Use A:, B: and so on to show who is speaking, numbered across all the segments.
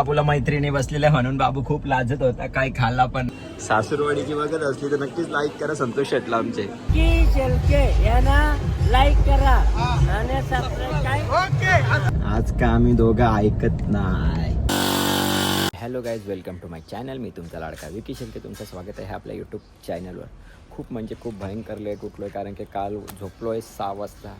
A: बाबूला मैत्रिणी बसलेल्या म्हणून बाबू खूप लाजत होता काय खाल्ला पण. सासूरवाडीची बघत असली तर नक्कीच लाईक करा संतोष शेटला आमचे
B: की शेलके यांना लाईक करा.
A: आज का आम्ही दोघं ऐकत नाही. Hello guys welcome to my channel मी तुमचा लाडका विकी शेलके. तुमचं स्वागत आहे आपल्या यूट्यूब चॅनलवर खूप म्हणजे खूप भयंकर लेट उठलो आहे कारण की काल झोपलो आहे सहा वाजता.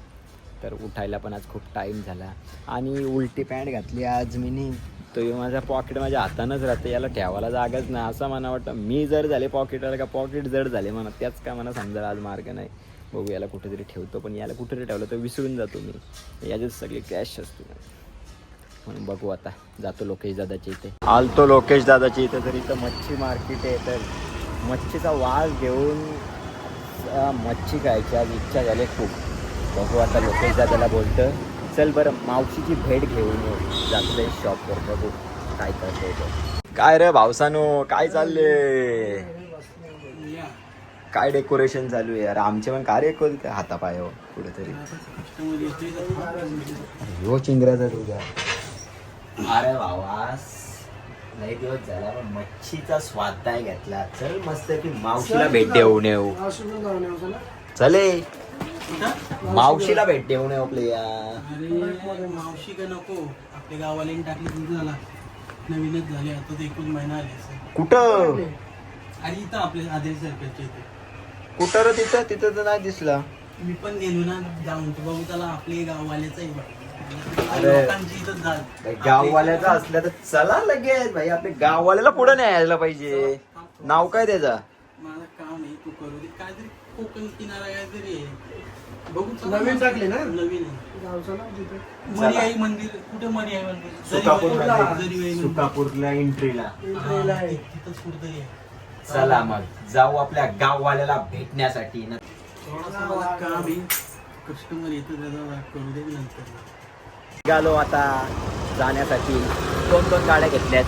A: तर उठायला पण आज खूप टाईम झाला. आणि उलटी पॅन्ट घातली आज मी तो माझ्या माझा पॉकेट माझ्या हातानंच राहतं याला ठेवायला जागाच नाही. असं मला वाटतं मी जर झाले पॉकेटला का पॉकेट जड झाले म्हणा त्याच का मला समजा आज मार्ग नाही. बघू याला कुठेतरी ठेवतो पण याला कुठेतरी ठेवलं तर विसरून जातो मी. याच्यात सगळी कॅश असते. म्हणून बघू आता जातो लोकेश दादाच्या इथे. आलतो लोकेश दादाच्या इथे तर इथं मच्छी मार्केट आहे. तर मच्छीचा वास घेऊन मच्छी खायची आज इच्छा झाली खूप. बघू आता लोकेश दादाला बोलतं चल बरं मावशीची भेट घेऊन येऊ जातो ते शॉपवर बघू काय करतो काय रे भावसानो काय चालले काय डेकोरेशन चालू आहे यार? आमचे पण काय रे हातापायावर कुठेतरी. हो चिंगराचा तुझा अरे वावास लई दिवस झाला पण मच्छीचा स्वाद नाही घेतला. चल मस्त की मावशीला भेट देऊन येऊ. चले. मावशीला भेट देऊन आपल्या
C: अरे मावशी का नको? आपल्या गावाला टाकली तुझं झाला. नवीनच झाले आता तर एकूण महिना आले
A: कुठं?
C: आणि इथं आपल्या आदेश सरकारच्या इथे.
A: कुठं रे तिथं? तिथं तर नाही दिसला.
C: मी पण गेलो ना जाऊन. तर बघू त्याला आपले गाववाल्याच
A: अरे.
C: लोकांची इथं जा
A: गाववाल्याचा असल्या तर चला लगेच. भाई आपल्या गाववाल्याला पुढे नाही यायला पाहिजे नाव काय त्याचा?
C: मला काम आहे तू करू दे. काहीतरी कोकण किनारा काहीतरी आहे. बघू.
D: नवीन टाकले ना?
C: नवीन आहे.
D: गावचं नाव तिथे
C: मरियाई मंदिर कुठे मरियाई मंदिर?
A: सुकापूरला
C: जरीवाई- जरीवाई मंदिर.
A: सुकापूरला एंट्रीला
D: एंट्रीला.
C: हा,
D: आहे.
C: ति- तिथंच कुठेतरी आहे.
A: चला मग जाऊ आपल्या गाववाल्याला भेटण्यासाठी. न-
C: थोडासा मला काम आहे. कस्टमर येतो त्याचा करू दे नंतर.
A: निघालो आता जाण्यासाठी. दोन दोन गाड्या घेतल्यात.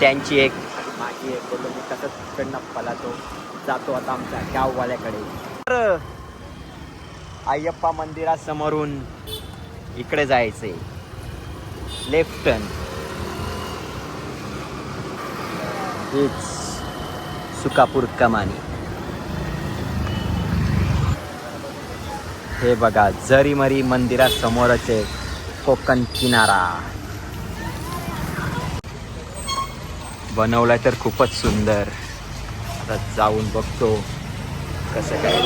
A: त्यांची एक माझी एक बोललो मी कसं तिकडनं पलातो जातो आता आमच्या गाववाल्याकडे. तर अय्यप्पा मंदिरासमोरून इकडे जायचंय लेफ्ट टर्न इट्स सुकापूर कमानी. हे बघा जरीमरी मंदिरासमोरच आहे कोकण किनारा. बनवलाय तर खूपच सुंदर. आता जाऊन बघतो कसं काय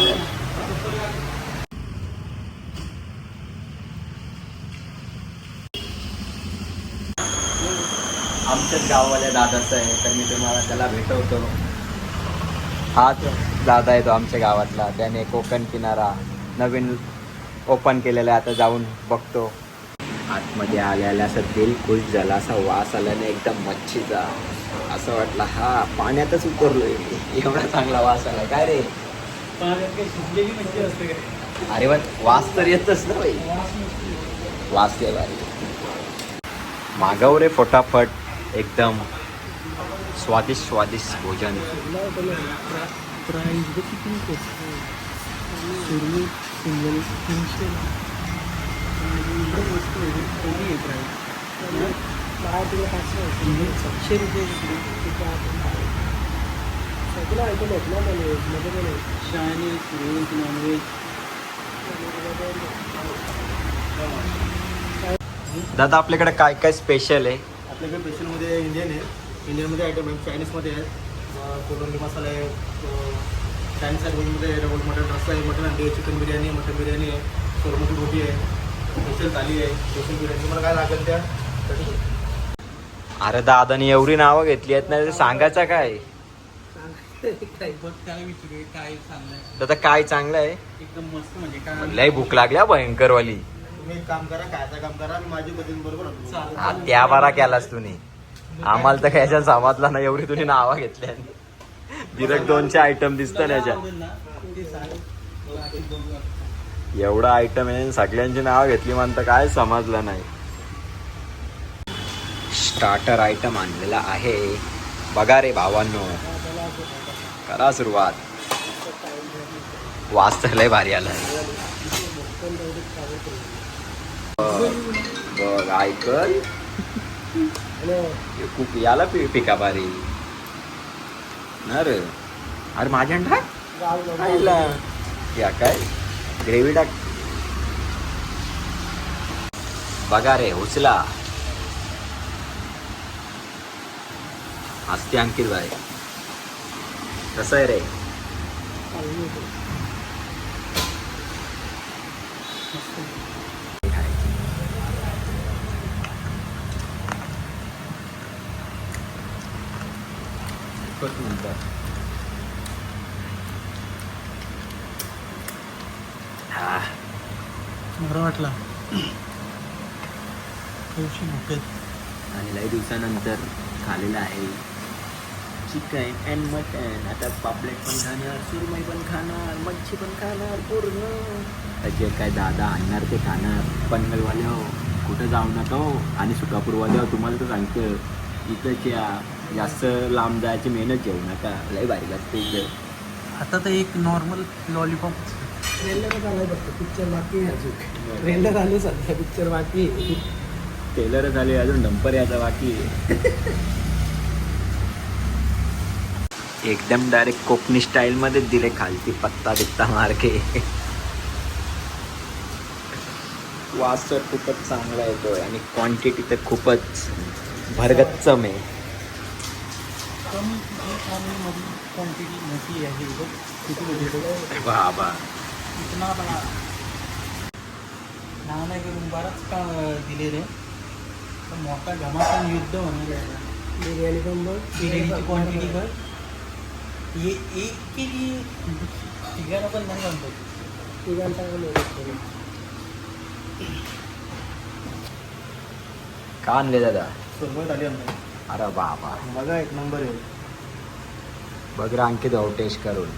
A: आमच्याच गाववाल्या दादाचं आहे तर मी तुम्हाला त्याला भेटवतो. हाच दादा आहे तो आमच्या गावातला त्याने कोकण किनारा नवीन ओपन केलेला आहे आता जाऊन बघतो. आतमध्ये आल्याला असं दिल खुश झाला असा वास आल्याने एकदम मच्छीचा. असं वाटलं हा पाण्यातच उतरलोय मी. एवढा चांगला वास आला. काय रे? अरे पण वास तर येतच ना बाई. वास लय भारी. मागव रे फटाफट. एकदम स्वादिष्ट स्वादिष्ट भोजन
C: प्राईज बघ किती सुरमई सिंगल तीनशे एकदम मस्त आहे कमी आहे प्राईज
D: बाहेर तिला पाचशे आहे.
C: सातशे रुपये
D: तिथे आपण सगळं ऐकून आहेत ना पण मध्ये पण आहे.
C: चायनीज व्हेज नॉनव्हेज
A: दादा आपल्याकडे काय काय स्पेशल आहे
D: आपल्याकडे स्पेशलमध्ये इंडियन आहे. इंडियनमध्ये आयटम आहे चायनीजमध्ये आहे. कोलंबी मसाला आहे चायनीज आयटममध्ये डबल मटन रस्सा आहे मटन अंडी आहे चिकन बिर्याणी मटन बिर्याणी आहे सोरमती रोटी आहे स्पेशल थाली आहे स्पेशल बिर्याणी. तुम्हाला काय लागेल त्या?
A: अरे दादानी एवढी नावं घेतली आहेत ना सांगायचं काय? दादा काय चांगलं आहे?
C: एकदम मस्त म्हणजे काय?
A: लय भूक लागल्या भयंकरवाली.
D: तुम्ही एक काम करा कायचं काम करा आणि माझी पद्धती बरोबर आणतो.
C: चालेल.
A: हा त्या बारा केलास तुम्ही. आम्हाला तर कायच्या समजला ना एवढी तुम्ही नावा घेतल्या डिरेक्ट दोनशे आयटम दिसत ना. याच्यात. एवढा आयटम आहे सगळ्यांची नावं घेतली म्हणतं काय समजलं नाही. स्टार्टर आयटम आणलेला आहे. बघा रे भावांनो. करा सुरुवात. वास तर लय भारी आलाय. बघ
B: आणि
A: खूप याला पिका बारी. ना रे. अरे माझ्या. खायला. या काय? ग्रेव्ही टाक. बघा रे उचला हसते अंकित भाई. कसं आहे रे? एकच हा.
C: बरं वाटला.
A: आणि लई दिवसानंतर खालेलं आहे. चिकन अँड मटन आता पापलेट पण खाणार सुरमई पण खाणार मच्छी पण खाणार पूर्ण. जे काय दादा आणणार ते खाणार. पनवेलवाले हो कुठं जाऊ नका हो. आणि सुकापूरवाले हो तुम्हाला तर सांगतं इथंच या जास्त लांब जायची मेहनत घेऊ नका. लई भारी लागते
C: आता तर एक नॉर्मल लॉलीपॉप
B: ट्रेलरच आलाय फक्त पिक्चर बाकी आहे अजून. ट्रेलर आले सध्या पिक्चर बाकी.
A: टेलर झाले अजून डंपर याचा बाकी. एकदम डायरेक्ट कोकणी स्टाईल मध्ये दिले खालती पत्ता बित्ता मार्के. वास तर खूपच चांगला येतोय आणि क्वांटिटी तर खूपच भरगच्चम आहे.
C: कमी क्वांटिटी मोठी आहे बघ किती मोठी
A: बाबा
C: इतना बडा. नाव नाही करून बराच का दिले रे. पण मोठा घमासान युद्ध होणार आहे.
B: बिर्याणी पण बघ.
C: बिर्याणीची क्वांटिटी ये एक केली तिघांना पण नाही जमतो
B: तिघांचा पण मदत करू.
A: का आणले दादा?
D: सुरमई आली आमच्या
A: अरे बाबा.
D: बघा एक नंबर आहे.
A: बघ रे अंकित भाऊ टेस्ट करून.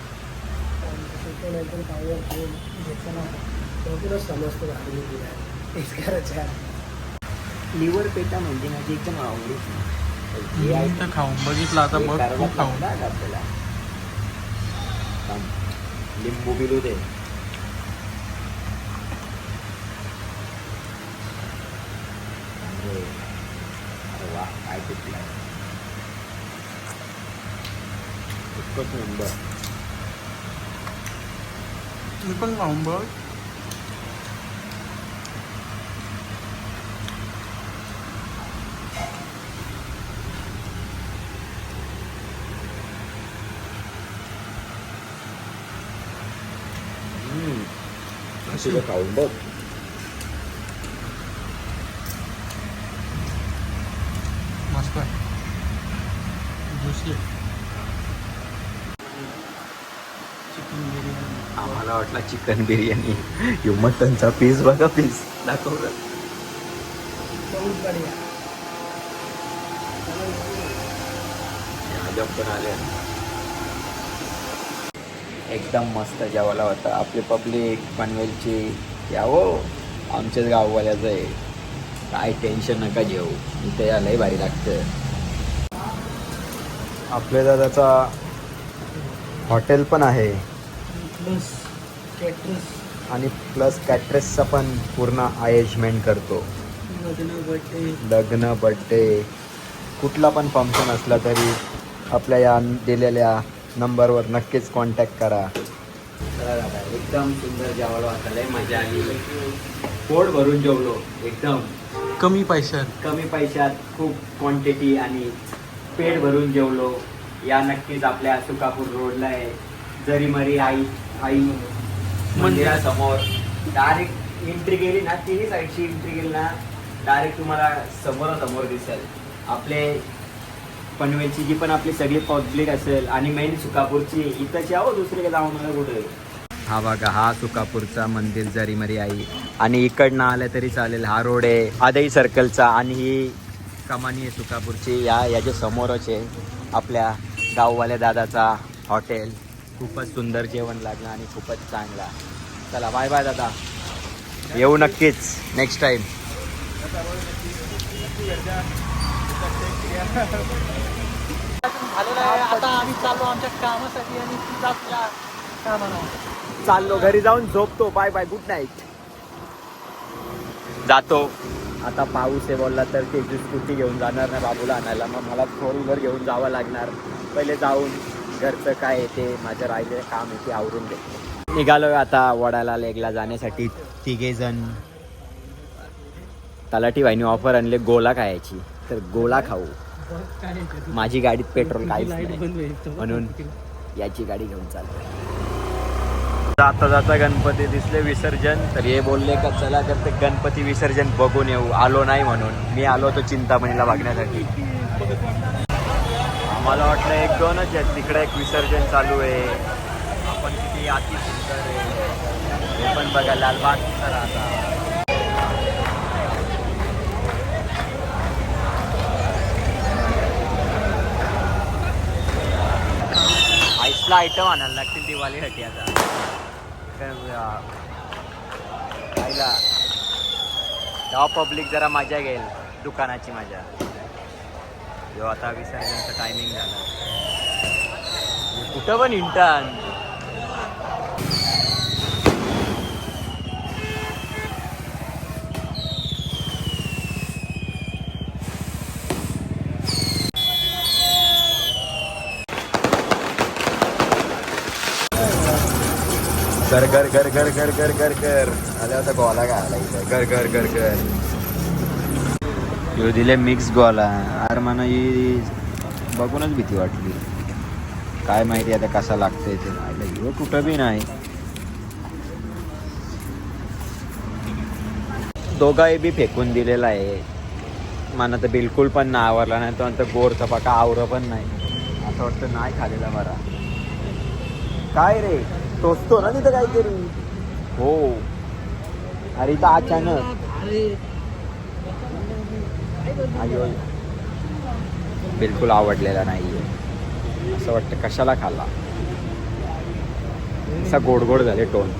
B: चिकन एकदम पावर घेऊन घेतलं ना भरपूरच समजतं करायचं.
A: लिव्हर पेटा म्हणजे माझी एकदम आवडीच.
C: खाऊन बघितलं आता बघ
A: करावंच
C: खूप खाऊन.
A: आपल्याला. लिंबू बिलू दे. अरे अरे वा काय कुठला खूपच नंबर
C: मी पण खाऊन बघ
A: अशी तर खाऊन बघ
C: मस्त आहे ज्युसी चिकन बिर्याणी
A: आम्हाला वाटला चिकन बिर्याणी ह्यो मटनचा पीस बघा पीस दाखवलं
B: बहुत बढिया
A: अजब पण आले. एकदम मस्त जेवायला होता. आपली पब्लिक पनवेलची. यावो आमच्याच गाववाल्याचं आहे. काय टेन्शन नका घेऊ. इथं यायलाही भारी लागतं. आपल्या दादाचा हॉटेल पण आहे.
B: Plus caterers.
A: आणि प्लस कॅट्रेसचा पण पूर्ण अरेंजमेंट करतो.
C: लग्न बर्थडे.
A: लग्न बड्डे कुठला पण फंक्शन असला तरी आपल्या या दिलेल्या नंबरवर नक्कीच कॉन्टॅक्ट करा. एकदम सुंदर होता लय मजा आली. पोट भरून जेवलो एकदम.
C: कमी पैशात.
A: कमी पैशात खूप क्वांटिटी आणि पेट भरून जेवलो. या नक्कीच आपल्या सुकापूर रोडला आहे. जरी मरी आई आई मंदिरासमोर. डायरेक्ट एंट्री गेली ना तिन्ही साईडची एंट्री गेली ना डायरेक्ट तुम्हाला समोरासमोर दिसेल. आपले पनवेलची जी पण आपली सगळी पब्लिक असेल आणि मेन सुकापूरची इथंची आहो दुसरीकडे जाऊन नका कुठे? हा बघा हा सुकापूरचा मंदिर जरी मरी आई. आणि इकडनं आलं तरी चालेल हा रोड आहे. आदई सर्कलचा आणि ही कमानी आहे सुकापूरची या याच्या समोरच आहे आपल्या गाववाल्या दादाचा हॉटेल खूपच सुंदर जेवण लागलं आणि खूपच चांगला. चला बाय बाय दादा. येऊ नक्कीच नेक्स्ट
C: टाईम
A: चाललो घरी जाऊन झोपतो. बाय बाय गुड नाईट जातो. आता पाऊस आहे बोलला तर ती स्कूटी घेऊन जाणार नाही बाबूला आणायला. मग मला फोर व्हीलर घेऊन जावं लागणार. पहिले जाऊन घरचं काय आहे ते माझं राहिलेलं काम आहे ते आवरून घेतो. निघालो आता वडाला लेगला जाण्यासाठी तिघे जण तलाठी वाहिनी ऑफर आणले गोला खायची. तर गोला खाऊ. माझी गाडीत पेट्रोल काहीच नाही. म्हणून याची गाडी घेऊन चालतो जाता जाता गणपती दिसले विसर्जन. तर हे बोलले का चला तर ते गणपती विसर्जन बघून येऊ. आलो नाही म्हणून. मी आलो होतो चिंतामणीला बघण्यासाठी आम्हाला वाटलं एक दोनच आहेत. तिकडे एक विसर्जन चालू आहे. आपण किती अति सुंदर आहे. हे पण बघा लालबाग तर आता. आईसला आयटम आणायला लागतील दिवाळीसाठी आता. तर, आईला तेव्हा पब्लिक जरा मजा घेईल. दुकानाची मजा. जेव्हा आता विसर्जनचं टायमिंग झालं. कुठं पण इंटन कर कर कर कर कर कर कर कर. आले आता गोला आला इथं. कर कर कर कर. ह्यो दिले मिक्स गोला. आर मला ही बघूनच भीती वाटली. काय माहिती आता कसा लागतंय ते. आलं ह्यो कुठं बी नाही. दोघाही बी फेकून दिलेला आहे. मला तर बिलकुल पण नाही आवरला नाही तो नंतर गोरचा चपाका आवरं पण नाही. असं वाटतं नाही खालेला बरा. काय रे? टोचतो ना तिथं काहीतरी. हो. अरे इथं अचानक. बिलकुल आवडलेला नाहीये. असं वाटतं कशाला खाल्ला? असा गोड गोड झाले टोन.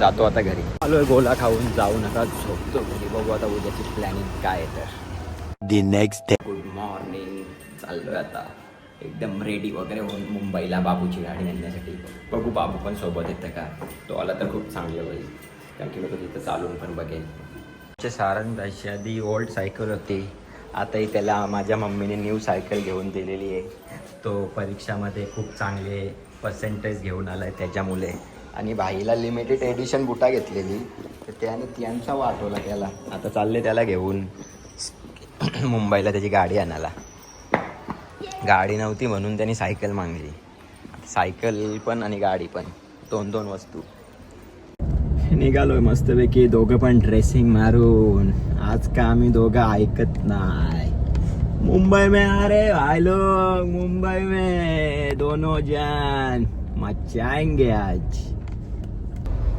A: जातो आता घरी. आलोय गोला खाऊन जाऊन आता झोपतो घरी. बघू आता उद्याची प्लॅनिंग काय आहे तर. The next day good morning चाललोय आता. एकदम रेडी वगैरे होऊन मुंबईला बाबूची गाडी आणण्यासाठी बघू बाबू पण सोबत येतं का? तो आला तर खूप चांगलं होईल. कारण की तो तिथं चालून पण बघेल. सारण आधी ओल्ड सायकल होती. आताही त्याला माझ्या मम्मीने न्यू सायकल घेऊन दिलेली आहे. तो परीक्षामध्ये खूप चांगले पर्सेंटेज घेऊन आला आहे त्याच्यामुळे. आणि भाईला लिमिटेड एडिशन बुटा घेतलेली. तर त्याने त्यांचा वाटवला त्याला. आता चालले त्याला घेऊन मुंबईला त्याची गाडी आणायला. गाडी नव्हती म्हणून त्यांनी सायकल मागली. सायकल पण आणि गाडी पण दोन दोन वस्तू. निघालोय मस्तपैकी दोघं पण ड्रेसिंग मारून. आज का आम्ही दोघं ऐकत नाही. मुंबई में आ रहे भाई लोग मुंबई में. दोनों जन. मचाएंगे आज.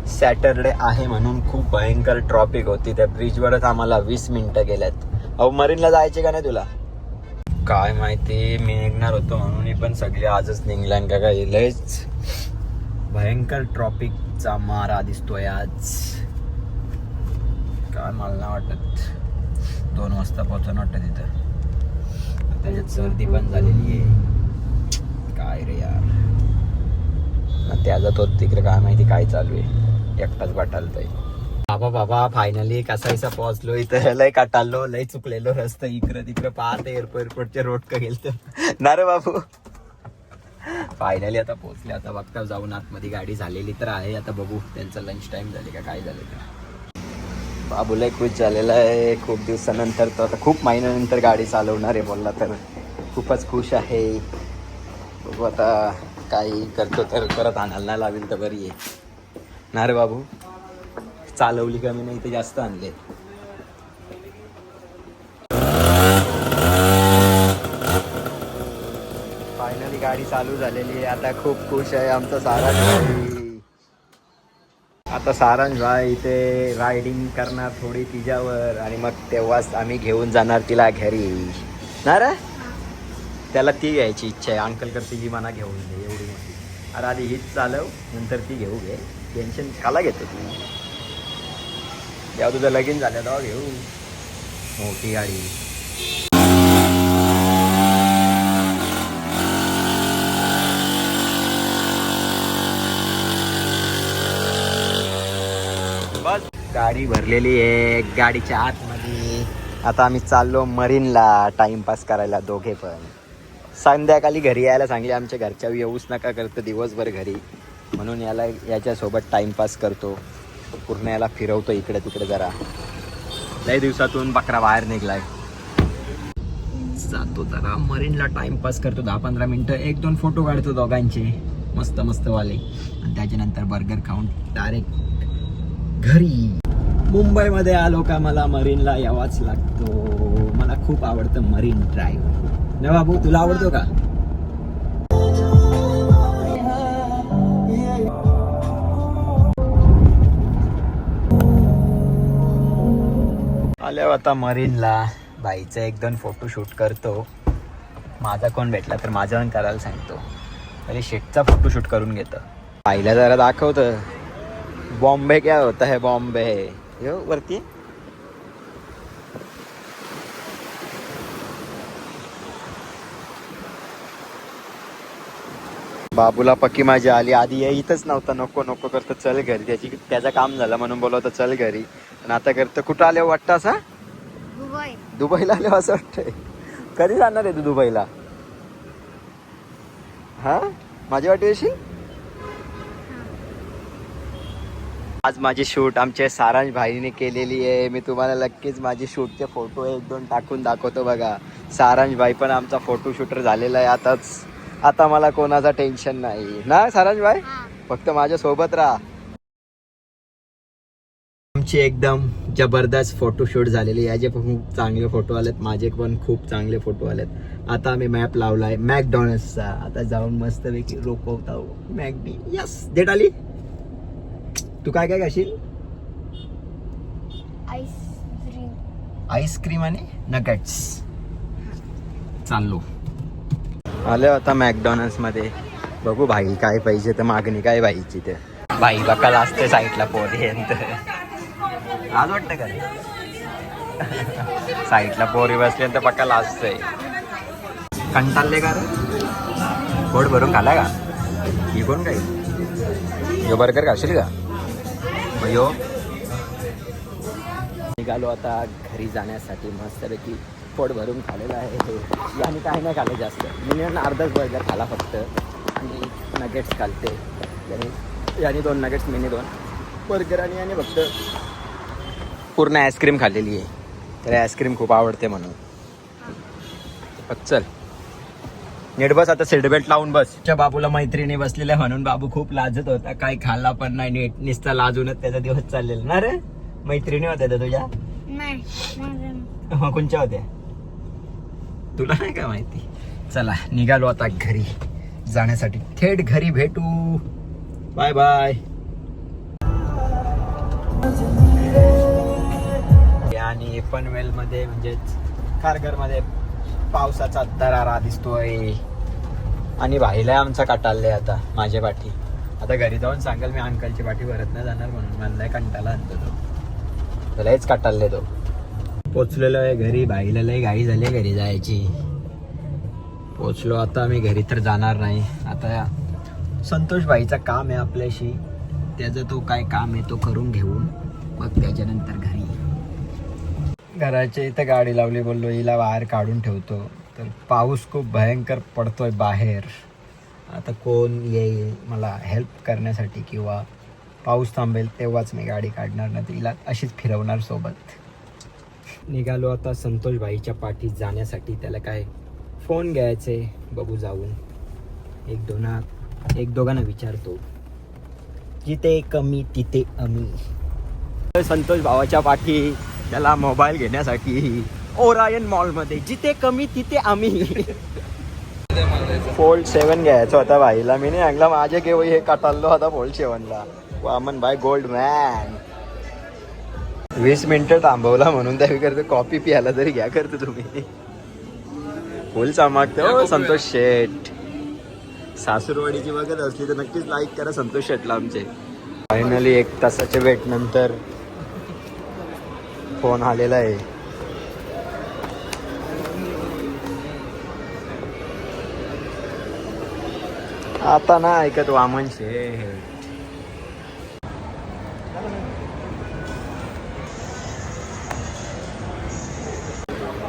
A: सॅटरडे आहे म्हणून खूप भयंकर ट्रॉफिक होती. त्या ब्रिजवरच आम्हाला वीस मिनिटं गेल्यात अहो मरीनला जायचे का नाही तुला? काय माहिती मी निघणार होतो म्हणून मी पण सगळे आजच निघल्यान का काय लयच भयंकर ट्रॉपिकचा मारा दिसतोय आज. काय मला ना वाटत. दोन वाजता पोहोचून वाटत तिथं. त्याच्यात सर्दी पण झालेली आहे. काय रे यार. मग त्याचा तो तिकडे काय माहिती काय चालू आहे. एकटाच वाटालतोय बाबा बाबा फायनली कसायचा पोहोचलो इथं. लय काटालो लय चुकलेलो रस्ता इकडं तिकडं. पाहत एअरपोर्ट एअरपोर्टच्या रोड का गेलतो ना रे बाबू. फायनली आता पोहोचले. आता बघता जाऊन आतमध्ये गाडी झालेली तर आहे. आता बघू त्यांचं लंच टाइम झाले का काय झालं तर बाबू लय खुश झालेला आहे. खूप दिवसानंतर तो आता खूप महिन्यानंतर गाडी चालवणार आहे बोलला तर. खूपच खुश आहे. बघू आता काही करतो तर परत आणायला लावेल तर बरी आहे. ना रे बाबू. चालवली कमी नाही ते जास्त आणले. फायनली गाडी चालू झालेली आहे. आता खूप खुश आहे आमचा सारांश भाई. आता सारांश भाई इथे रायडिंग करणार थोडी तिच्यावर. आणि मग तेव्हाच आम्ही घेऊन जाणार तिला घरी. ना रे? त्याला ती घ्यायची इच्छा आहे. अंकल कर तिची मना घेऊन दे एवढी मोठी. अरे आधी हीच चालव नंतर ती घेऊ घे. टेन्शन काला घेतो तू. जेव्हा तुझं लगीन झालं तेव्हा घेऊ मोठी गाडी बस गाडी भरलेली आहे गाडीच्या आतमध्ये. आता आम्ही चाललो मरीनला टाइमपास करायला दोघे पण. संध्याकाळी घरी यायला सांगले आमच्या घरच्या येऊच नका करतो दिवसभर घरी. म्हणून याला याच्यासोबत टाइमपास करतो. पूर्ण याला फिरवतो इकडे तिकडे जरा. लय दिवसातून बकरा बाहेर निघलाय. जातो जरा. मरीनला टाइमपास करतो दहा पंधरा मिनटं. एक दोन फोटो काढतो दोघांचे. मस्त मस्त वाले. आणि त्याच्यानंतर बर्गर खाऊन डायरेक्ट घरी. मुंबईमध्ये आलो का मला मरीनला? यावाच लागतो. मला खूप आवडतं मरीन ड्राईव्ह न बाबू तुला आवडतो का? आल्या आता मरीनला बाईचा एक दोन फोटो शूट करतो. माझा कोण भेटला तर माझा पण करायला सांगतो. अरे शेटचा फोटो शूट करून घेतो. बाईला जरा दाखवतं. बॉम्बे क्या होता है बॉम्बे? यो वरती? बाबूला पक्की माझी आली. आधी यायतच नव्हता. नको नको करतो चल घरी. त्याची त्याचं काम झालं म्हणून बोलवतं चल घरी. आणि आता करतं. कुठं आले वाटतं असा?
E: दुबई.
A: दुबईला आले असं वाटतंय. कधी जाणार आहे तू दुबईला? हा? माझी वाटी येशील आज माझी शूट आमच्या सारांश भाईने केलेली आहे. मी तुम्हाला नक्कीच माझी शूटचे फोटो एक दोन टाकून दाखवतो बघा. सारांश भाई पण आमचा फोटो शूटर झालेला आहे आताच. आता मला कोणाचा टेन्शन नाही. ना सारांश भाई फक्त माझ्या सोबत राहा. आमची एकदम जबरदस्त फोटोशूट झालेली याचे पण खूप चांगले फोटो आलेत. माझे पण खूप चांगले फोटो आलेत. आता आम्ही मॅप लावलाय. मॅकडॉनल्ड्सचा. आता जाऊन मस्तपैकी रोखवता मॅकडी यस! डेट आली? तू काय काय खाशील?
E: आईस्क्रीम
A: आईस्क्रीम आणि नगट्स चाललो. आलो आता मॅकडॉनल्ड्समध्ये बघू भाई काय पाहिजे तर मागणी काय भाईची ते. भाई बकाला असते साईडला पोरी आज वाटतं का साईडला पोरी बसले तर बक्का असतंय कंटाळले का रे? पोट भरून खाला का? ही कोण काही? यो बर्गर खाशील का? यो निघालो आता घरी जाण्यासाठी मस्तपैकी. पोट भरून खाल्लेलं आहे याने काही नाही खाल्लं जास्त. मी अर्धाच बर्गर खाला फक्त. आणि नगेट्स खालते. याने याने दोन नगेट्स मीने दोन. बर्गर आणि याने फक्त पूर्ण आईस्क्रीम खाल्लेली आहे. त्याला आईस्क्रीम खूप आवडते म्हणून. फक्त चल. नीट बस आता सीट बेल्ट लावून बस. च्या बाबूला मैत्रिणी बसलेल्या म्हणून बाबू खूप लाजत होता. काही खाल्ला पण नाही नीट नुसता लाजूनच त्याचा दिवस चाललेला. ना रे? मैत्रिणी होत्या त्या तुझ्या? हा, कोणच्या होत्या? तुला नाही का माहिती? चला निघालो आता घरी. जाण्यासाठी. थेट घरी भेटू. बाय बाय आणि पनवेल मध्ये म्हणजेच कारगरमध्ये पावसाचा दरारा दिसतोय. आणि भाईला आमचा काटाळले आता माझ्या पाठी. आता घरी जाऊन सांगाल मी अंकलची पाठी भरत नाही जाणार म्हणून. म्हणलाय कंटाला आणतो तो. त्यालाच काटाळले तो. पोचलेलो आहे घरी भाईला लय घाई झाली आहे घरी जायची. पोचलो आता मी घरी तर जाणार नाही. आता संतोष भाईचं काम आहे आपल्याशी. त्याचं तो काय काम आहे तो करून घेऊन मग त्याच्यानंतर घरी. घराच्या इथं गाडी लावली बोललो हिला बाहेर काढून ठेवतो. तर पाऊस खूप भयंकर पडतोय बाहेर. आता कोण येईल मला हेल्प करण्यासाठी किंवा पाऊस थांबेल तेव्हाच मी गाडी काढणार नाही तर हिला अशीच फिरवणार सोबत. निघालो आता संतोष भाईच्या पाठी जाण्यासाठी. त्याला काय फोन घ्यायचे बघू जाऊन. एक दोना एक दोघांना विचारतो. जिथे कमी तिथे आम्ही. संतोष भावाच्या पाठी त्याला मोबाईल घेण्यासाठी ओरायन मॉलमध्ये जिथे कमी तिथे आम्ही. फोल्ड सेवन घ्यायचं होता भाईला. मी नाही सांगला माझे घेऊ हे काटाळलो होता फोल्ड सेवनला वामन भाई गोल्ड मॅन वीस मिनिटं थांबवला म्हणून त्या करतो कॉफी प्यायला तरी घ्या करतो तुम्ही. फुल चमकते हो संतोष शेठ. सासूरवाडीची बघत असली तर नक्कीच लाईक करा संतोष शेठला आमचे. फायनली एक तासाच्या वेट नंतर फोन आलेला आहे. आता ना ऐकत वामन शेठ.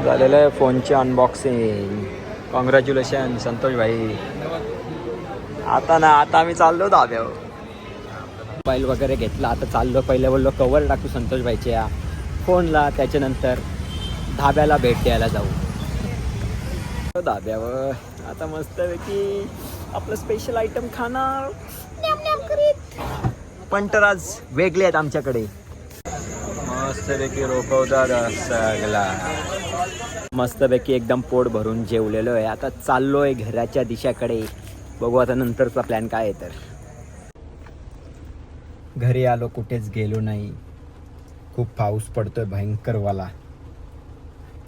A: झालेलं आहे फोनची अनबॉक्सिंग कॉंग्रॅच्युलेशन संतोष भाई आता ना आता आम्ही चाललो धाब्यावर. मोबाईल वगैरे घेतला आता चाललो. पहिले बोललो कवर टाकू संतोष भाईच्या फोनला. त्याच्यानंतर धाब्याला भेट द्यायला जाऊ. धाब्यावर. आता मस्तपैकी आपलं स्पेशल आयटम खाणार. पण तर आज वेगळे आहेत आमच्याकडे. मस्तपैकी रोकवतात सगळा. मस्तपैकी एकदम पोट भरून जेवलेलो आहे. आता चाललोय घराच्या दिशाकडे. बघू आता नंतरचा प्लॅन काय आहे तर. घरी आलो कुठेच गेलो नाही. खूप पाऊस पडतोय भयंकरवाला.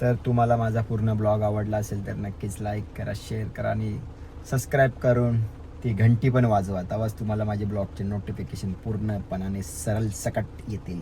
A: तर तुम्हाला माझा पूर्ण ब्लॉग आवडला असेल तर नक्कीच लाईक करा शेअर करा आणि सबस्क्राईब करून ती घंटी पण वाजवा. तेव्हाच तुम्हाला माझे ब्लॉगचे नोटिफिकेशन पूर्णपणाने सरळ सकट येतील.